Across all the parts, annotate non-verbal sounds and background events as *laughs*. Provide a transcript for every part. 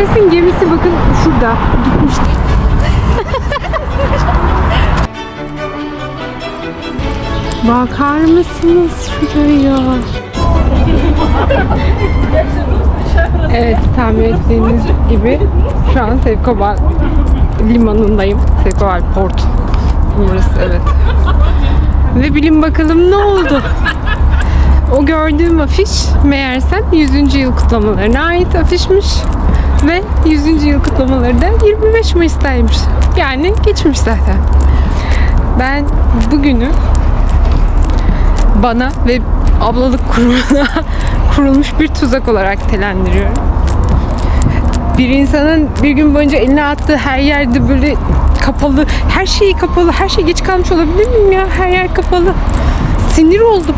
Express'in gemisi bakın şurada gitmişti. Bakar mısınız şuraya? Evet tahmin ettiğiniz gibi şu an Sevkobal limanındayım. Sevkobal Port. Burası evet. Ve bilin bakalım ne oldu? O gördüğüm afiş meğersem 100. yıl kutlamalarına ait afişmiş. Ve 100. yıl kutlamaları da 25 Mayıs'taymış. Yani geçmiş zaten. Ben bugünü bana ve ablalık kurumuna *laughs* kurulmuş bir tuzak olarak telendiriyorum. Bir insanın bir gün boyunca eline attığı her yerde böyle kapalı, her şeyi kapalı, her şey geç kalmış olabilir miyim ya? Her yer kapalı. Sinir oldum.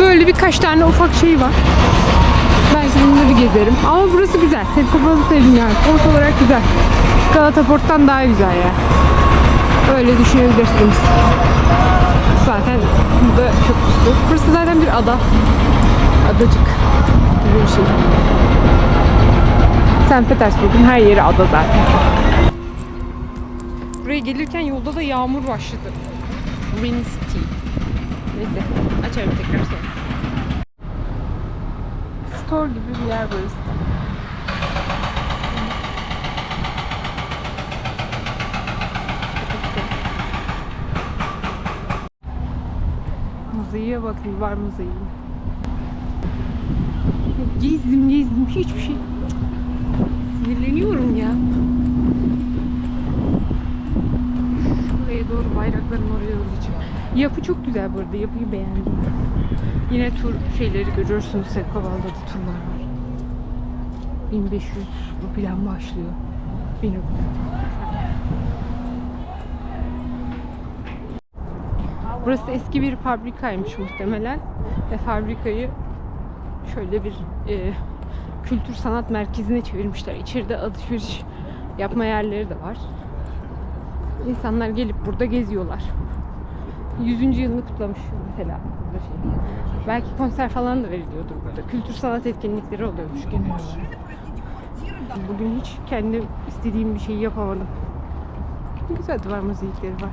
Böyle birkaç tane ufak şey var. Belki bunları gezerim. Ama burası güzel. Sevkopal'ı sevdim yani. Port olarak güzel. Galata Port'tan daha güzel ya. Öyle düşünebilirsiniz. Zaten burada köprüsü. Burası zaten bir ada. Adacık bir şey. St. Petersburg'un her yeri ada zaten. Buraya gelirken yolda da yağmur başladı. Windy. Neyse açarım tekrar sonra. Store gibi bir yer burası da. Muzeyye bakın var muzeyi. Gezdim gezdim hiçbir şey. Sinirleniyorum ya. Şuraya doğru bayrakların oraya gideceğim. Yapı çok güzel bu arada. Yapıyı beğendim. Yine tur şeyleri görürsünüz. Sevkoval'da da turlar var. 1500 bu plan başlıyor. 1000 ruble. Burası eski bir fabrikaymış muhtemelen. Ve fabrikayı şöyle bir e, kültür sanat merkezine çevirmişler. İçeride alışveriş yapma yerleri de var. İnsanlar gelip burada geziyorlar. 100. yılını kutlamış mesela burada şey. Belki konser falan da veriliyordur burada. Kültür sanat etkinlikleri oluyormuş genel olarak. Bugün hiç kendi istediğim bir şeyi yapamadım. Güzel duvar mozaikleri var.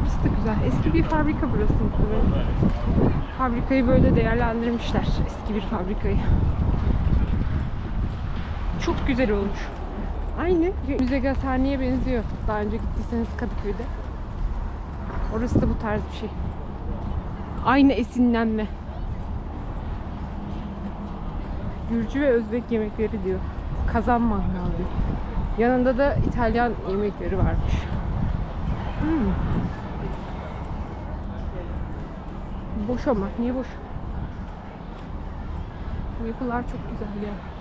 Burası da güzel. Eski bir fabrika burası. Fabrikayı böyle değerlendirmişler. Eski bir fabrikayı. Çok güzel olmuş. Aynı Müze Gazhane'ye benziyor. Daha önce gittiyseniz Kadıköy'de. Orası da bu tarz bir şey. Aynı esinlenme. Gürcü ve Özbek yemekleri diyor. Kazan mangal diyor. Yanında da İtalyan yemekleri varmış. Hmm. Boş ama. Niye boş? Bu yapılar çok güzel ya.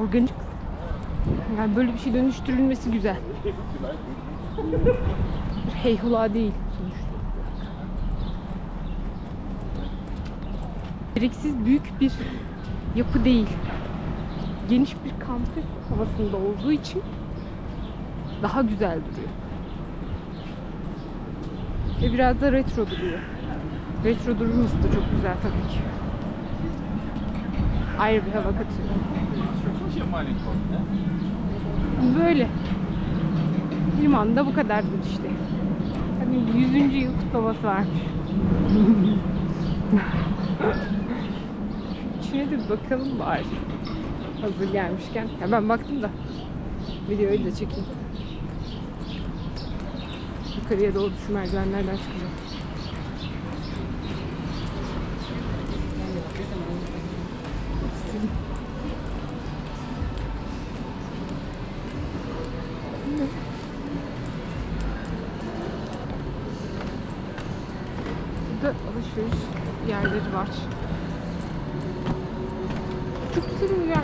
Organik. Yani böyle bir şey dönüştürülmesi güzel. Heyhula değil sonuçta. Gereksiz büyük bir yapı değil. Geniş bir kampüs havasında olduğu için daha güzel duruyor. Ve biraz da retro duruyor. Retro durması da çok güzel tabii ki. Ayrı bir hava katıyor. Böyle. Limanda bu kadardır işte. Hani 100. yıl kutlaması varmış. İçine de bakalım bari. Hazır gelmişken. Ya ben baktım da videoyu da çekeyim. Yukarıya doğru şu merdivenlerden çıkacağım. Var. Çok güzel bir yer.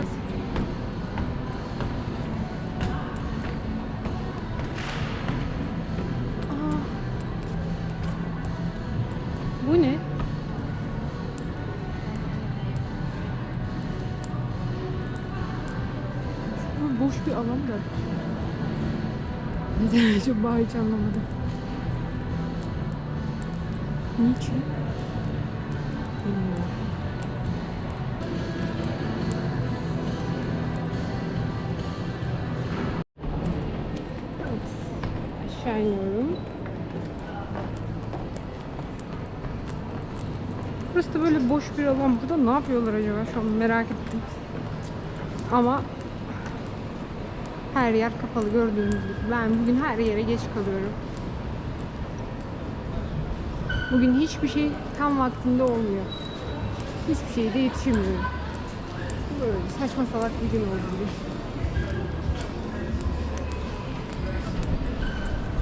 Bu ne? Bu boş bir alan da. Neden acaba hiç anlamadım. Niçin? Bilmiyorum. Evet. İniyorum. Burası da böyle boş bir alan. Burada ne yapıyorlar acaba? Şu an merak ettim. Ama her yer kapalı gördüğünüz gibi. Ben bugün her yere geç kalıyorum. Bugün hiçbir şey tam vaktinde olmuyor. Hiçbir şeyde yetişemiyorum. Böyle saçma salak bir gün oldu bugün.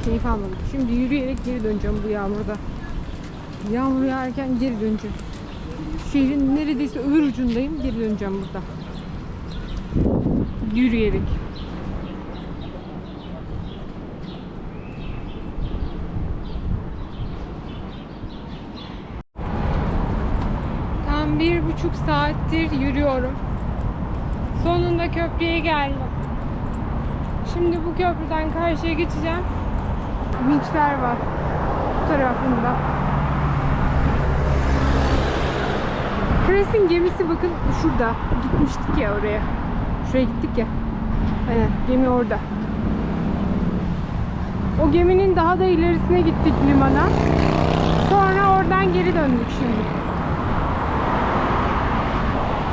Keyif almadım. Şimdi yürüyerek geri döneceğim bu yağmurda. Yağmur yağarken geri döneceğim. Şehrin neredeyse öbür ucundayım. Geri döneceğim burada. Yürüyerek. Tam bir buçuk saattir yürüyorum. Sonunda köprüye geldim. Şimdi bu köprüden karşıya geçeceğim. Vinçler var bu tarafında. Kres'in gemisi bakın şurada. Gitmiştik ya oraya. Şuraya gittik ya. Aynen gemi orada. O geminin daha da ilerisine gittik limana. Sonra oradan geri döndük şimdi.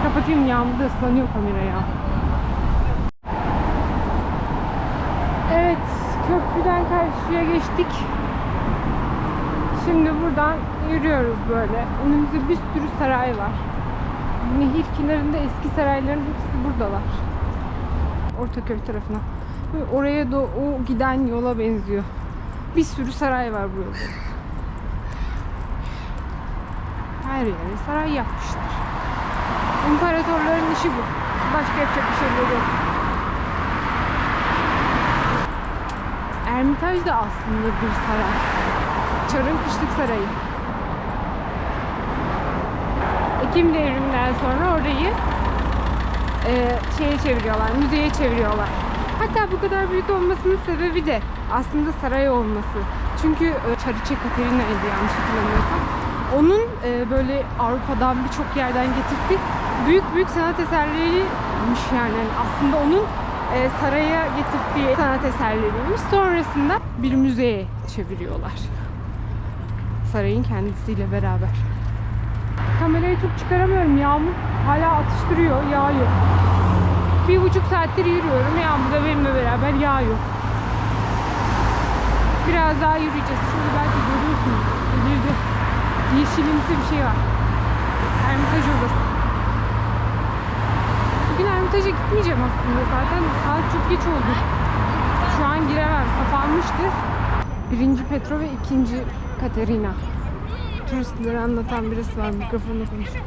Kapatayım yağmurda ıslanıyor kamera ya. Evet köprüden karşıya geçtik. Şimdi buradan yürüyoruz böyle. Önümüzde bir sürü saray var. Nehir kenarında eski sarayların hepsi buradalar. Ortaköy tarafına. Ve oraya da o giden yola benziyor. Bir sürü saray var burada. Her yere saray yapmışlar. İmparatorların işi bu. Başka yapacak bir şeyleri yok. Ermitaj da aslında bir saray. Çar'ın kışlık sarayı. Ekim devriminden sonra orayı e, şeye çeviriyorlar, müzeye çeviriyorlar. Hatta bu kadar büyük olmasının sebebi de aslında saray olması. Çünkü e, Çariçe Katerina'ydı yanlış hatırlamıyorsam. Onun e, böyle Avrupa'dan birçok yerden getirdiği büyük büyük sanat eserleriymiş yani. Aslında onun e, saraya getirdiği sanat eserleriymiş. Sonrasında bir müzeye çeviriyorlar. Sarayın kendisiyle beraber. Kamerayı çok çıkaramıyorum. Yağmur hala atıştırıyor, yağıyor. Bir buçuk saattir yürüyorum. Yağmur da benimle beraber yağıyor. Biraz daha yürüyeceğiz. Şurada belki görüyorsunuz. İleride yeşilimsi bir şey var. Ermitaj Obası. Bugün Ermitaja gitmeyeceğim aslında. Zaten saat çok geç oldu. Şu an giremem. Kapanmıştır. Birinci Petro ve ikinci Katerina. Turistlere anlatan birisi var. Mikrofonla konuşuyor.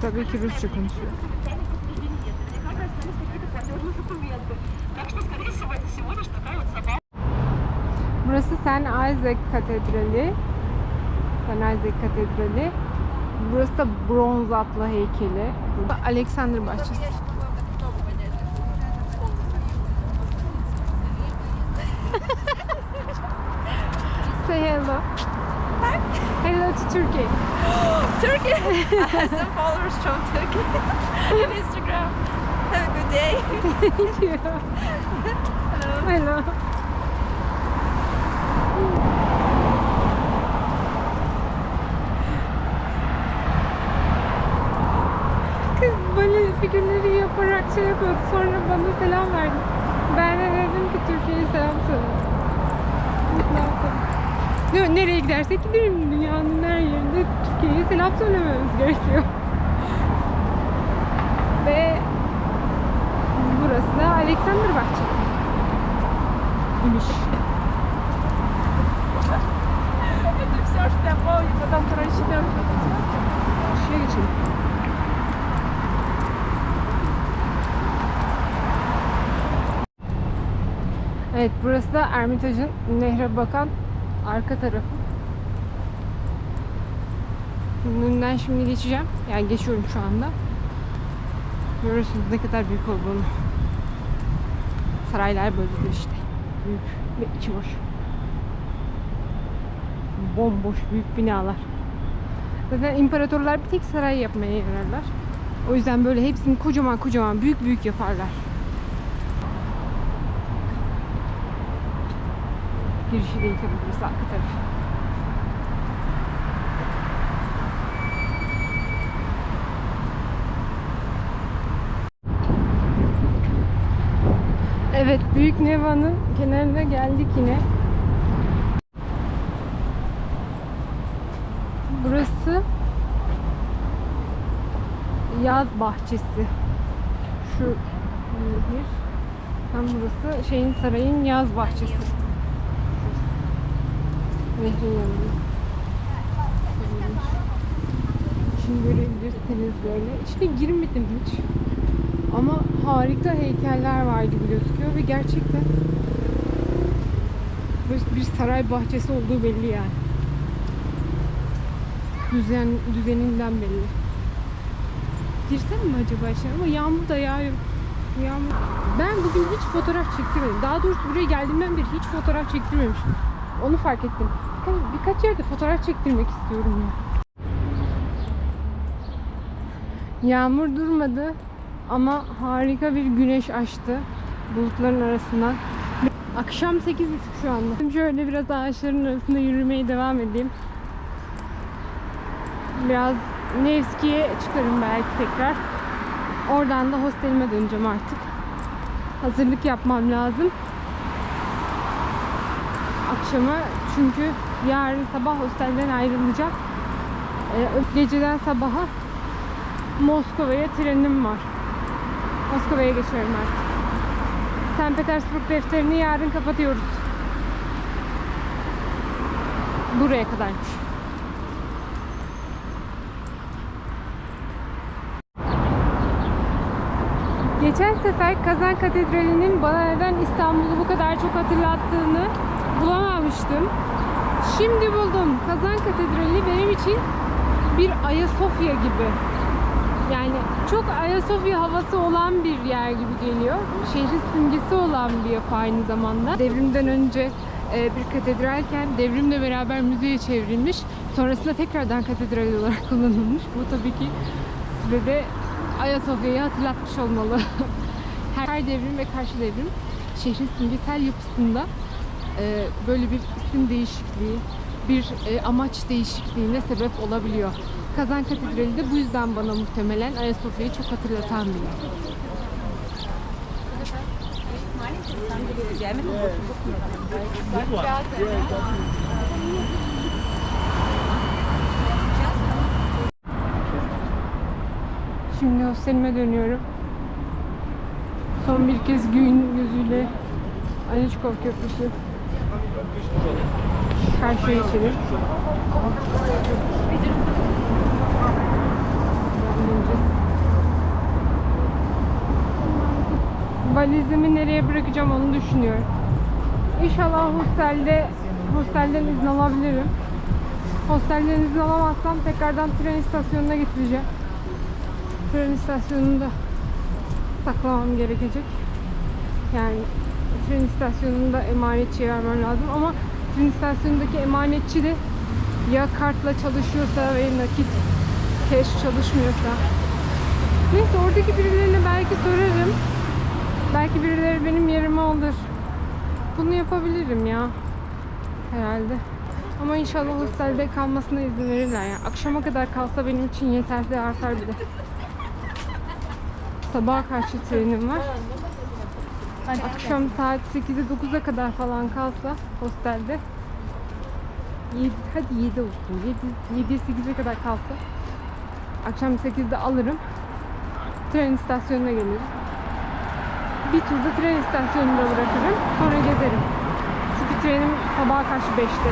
Tabii ki Rusça konuşuyor. Burası Sen Isaac Katedrali. Isaac Katedrali. Burası da bronz atlı heykeli. Burada Alexander Bahçesi. *laughs* Say hello. Hello to Turkey. *gasps* Turkey. I *laughs* have some followers from Turkey *laughs* on Instagram. Have a good day. Thank you. Hello. Hello. Kız böyle figürleri yaparak şey yapıyordu. Sonra bana selam verdi. Ben de dedim ki Türkiye'ye selam söyle. Ne yapalım? Ne- Nereye gidersek giderim dünyanın her yerinde Türkiye'ye selam söylememiz gerekiyor. *laughs* Ve burası da Alexander Bahçesi. İmiş. Это все, что я помню, потом, короче, Evet burası da Ermitage'ın nehre bakan arka tarafı. Önünden şimdi geçeceğim. Yani geçiyorum şu anda. Görüyorsunuz ne kadar büyük olduğunu. Saraylar böyledir işte. Büyük ve içi boş. bomboş büyük binalar. Zaten imparatorlar bir tek saray yapmaya yararlar. O yüzden böyle hepsini kocaman kocaman büyük büyük yaparlar. Girişi değil tabii burası arka tarafı. Evet, Büyük Neva'nın kenarına geldik yine. Burası yaz bahçesi. Şu bir. Tam burası şeyin sarayın yaz bahçesi. Şimdi görebilirsiniz böyle. İçine girmedim hiç. Ama harika heykeller var gibi gözüküyor ve gerçekten böyle bir saray bahçesi olduğu belli yani. Düzen, düzeninden belli. Girsem mi acaba içeri? Ama yağmur da yağıyor. Yağmur. Ben bugün hiç fotoğraf çektirmedim. Daha doğrusu buraya geldiğimden beri hiç fotoğraf çektirmemişim. Onu fark ettim. Birkaç, birkaç yerde fotoğraf çektirmek istiyorum ya. Yağmur durmadı ama harika bir güneş açtı bulutların arasından. Akşam 8.30 şu anda. Şöyle biraz ağaçların arasında yürümeye devam edeyim. Biraz Nevski'ye çıkarım belki tekrar. Oradan da hostelime döneceğim artık. Hazırlık yapmam lazım. Akşama çünkü yarın sabah hostelden ayrılacağım. Ee, geceden sabaha Moskova'ya trenim var. Moskova'ya geçiyorum artık. St. Petersburg defterini yarın kapatıyoruz. Buraya kadarmış. Geçen sefer Kazan Katedrali'nin bana neden İstanbul'u bu kadar çok hatırlattığını bulamamıştım. Şimdi buldum. Kazan Katedrali benim için bir Ayasofya gibi. Yani çok Ayasofya havası olan bir yer gibi geliyor. Şehrin simgesi olan bir yapı aynı zamanda. Devrimden önce e, bir katedralken devrimle beraber müzeye çevrilmiş. Sonrasında tekrardan katedral olarak *laughs* kullanılmış. Bu tabii ki size de Ayasofya'yı hatırlatmış olmalı. *laughs* Her devrim ve karşı devrim şehrin simgesel yapısında böyle bir isim değişikliği, bir e, amaç değişikliğine sebep olabiliyor. Kazan Katedrali de bu yüzden bana muhtemelen Ayasofya'yı çok hatırlatan bir yer. Şimdi hostelime dönüyorum. Son bir kez gün gözüyle Aniçkov Köprüsü karşıya geçelim. Valizimi nereye bırakacağım onu düşünüyorum. İnşallah hostelde hostelden izin alabilirim. Hostelden izin alamazsam tekrardan tren istasyonuna getireceğim. Tren istasyonunda saklamam gerekecek. Yani tren istasyonunda emanetçiye vermem lazım ama tren istasyonundaki emanetçi de ya kartla çalışıyorsa ve nakit cash çalışmıyorsa. Neyse oradaki birilerine belki sorarım. Belki birileri benim yerime alır. Bunu yapabilirim ya herhalde. Ama inşallah hostelde kalmasına izin verirler yani akşama kadar kalsa benim için yeterli artar bir de. Sabaha karşı trenim var akşam saat 8'e 9'a kadar falan kalsa hostelde 7, hadi 7 olsun. 7, 7'ye 8'e kadar kalsa akşam 8'de alırım. Tren istasyonuna gelirim. Bir turda tren istasyonunda bırakırım. Sonra gezerim. Çünkü trenim sabaha karşı 5'te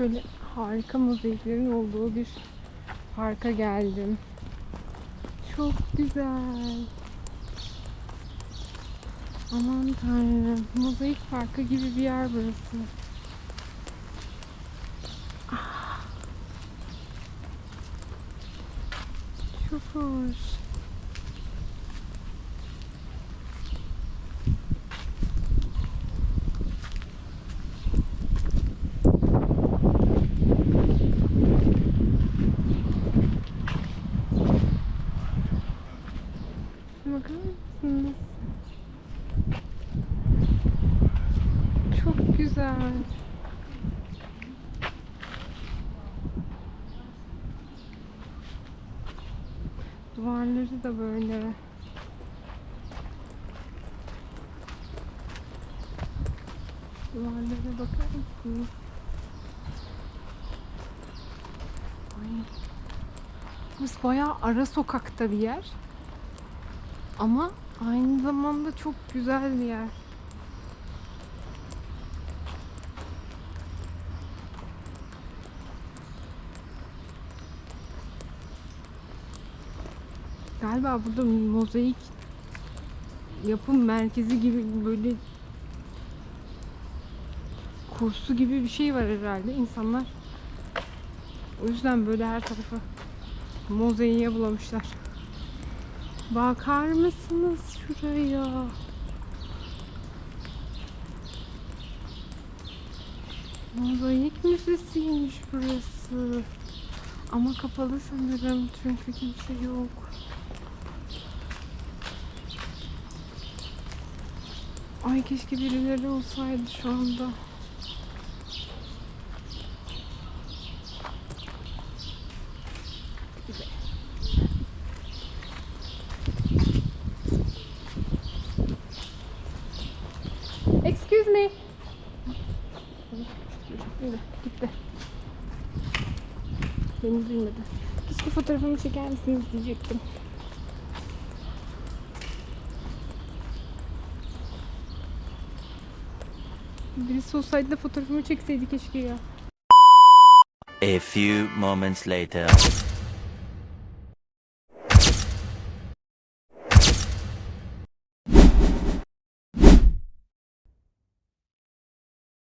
şöyle harika mozaiklerin olduğu bir parka geldim. Çok güzel. Aman tanrım. Mozaik parkı gibi bir yer burası. Ah. Çok hoş. güzel. Duvarları da böyle. Duvarlara bakar mısınız? Ay. Burası bayağı ara sokakta bir yer. Ama aynı zamanda çok güzel bir yer. Galiba burada mozaik yapım merkezi gibi böyle kursu gibi bir şey var herhalde. İnsanlar o yüzden böyle her tarafı mozaiğe bulamışlar. Bakar mısınız şuraya? Mozaik müzesiymiş burası. Ama kapalı sanırım çünkü kimse yok. Ay keşke birileri olsaydı şu anda. Excuse me. Öyle, gitti. Beni duymadı. Keşke fotoğrafımı çeker misiniz diyecektim. Birisi olsaydı da fotoğrafımı çekseydi keşke ya. A few moments later.